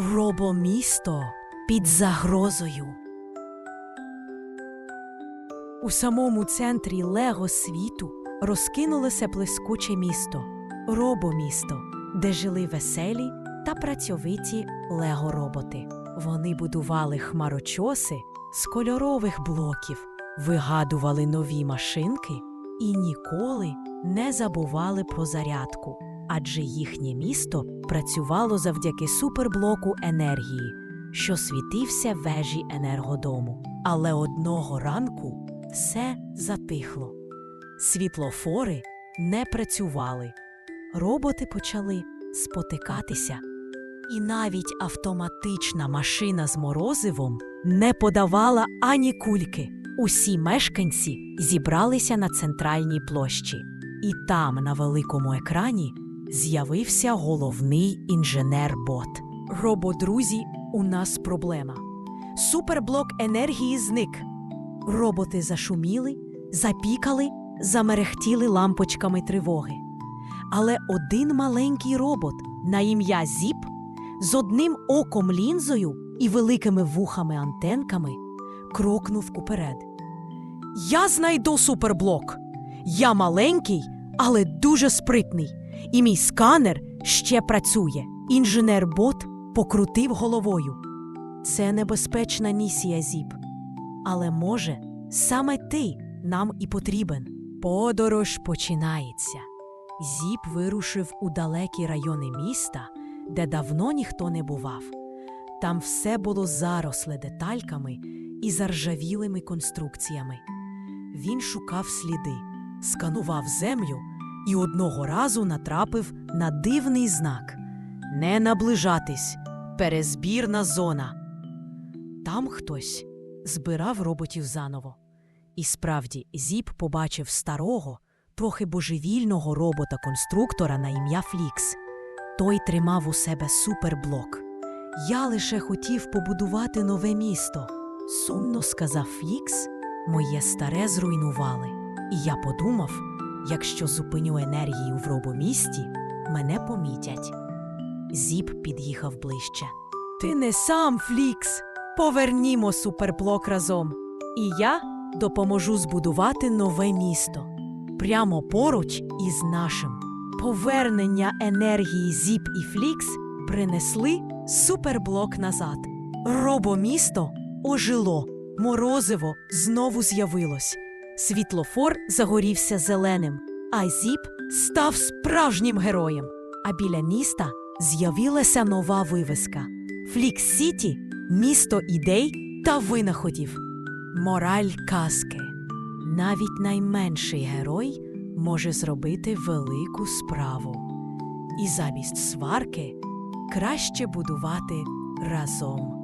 Робомісто під загрозою. У самому центрі Лего світу розкинулося блискуче місто Робомісто, де жили веселі та працьовиті Лего-роботи. Вони будували хмарочоси з кольорових блоків, вигадували нові машинки і ніколи не забували про зарядку, адже їхнє місто працювало завдяки суперблоку енергії, що світився вежі енергодому. Але одного ранку все затихло. Світлофори не працювали, роботи почали спотикатися, і навіть автоматична машина з морозивом не подавала ані кульки. Усі мешканці зібралися на центральній площі, і там, на великому екрані, з'явився головний інженер-бот. Рободрузі, у нас проблема. Суперблок енергії зник. Роботи зашуміли, запікали, замерехтіли лампочками тривоги. Але один маленький робот на ім'я Зіп з одним оком лінзою і великими вухами-антенками крокнув уперед. Я знайду суперблок. Я маленький, але дуже спритний, і мій сканер ще працює. Інженер-бот покрутив головою. Це небезпечна місія, Зіп. Але може, саме ти нам і потрібен. Подорож починається. Зіп вирушив у далекі райони міста, де давно ніхто не бував. Там все було заросле детальками і заржавілими конструкціями. Він шукав сліди, сканував землю і одного разу натрапив на дивний знак Не наближатись, перезбірна зона. Там хтось збирав роботів заново. І справді Зіп побачив старого, трохи божевільного робота-конструктора на ім'я Флікс. Той тримав у себе суперблок. Я лише хотів побудувати нове місто, сумно сказав Флікс. Моє старе зруйнували. І я подумав, якщо зупиню енергію в робомісті, мене помітять. Зіп під'їхав ближче. Ти не сам, Флікс. Повернімо суперблок разом. І я допоможу збудувати нове місто прямо поруч із нашим. Повернення енергії Зіп і Флікс принесли суперблок назад. Робомісто ожило, морозиво знову з'явилось. Світлофор загорівся зеленим, а Зіп став справжнім героєм. А біля міста з'явилася нова вивеска Флікс Сіті місто ідей та винаходів. Мораль казки. Навіть найменший герой може зробити велику справу. І замість сварки краще будувати разом.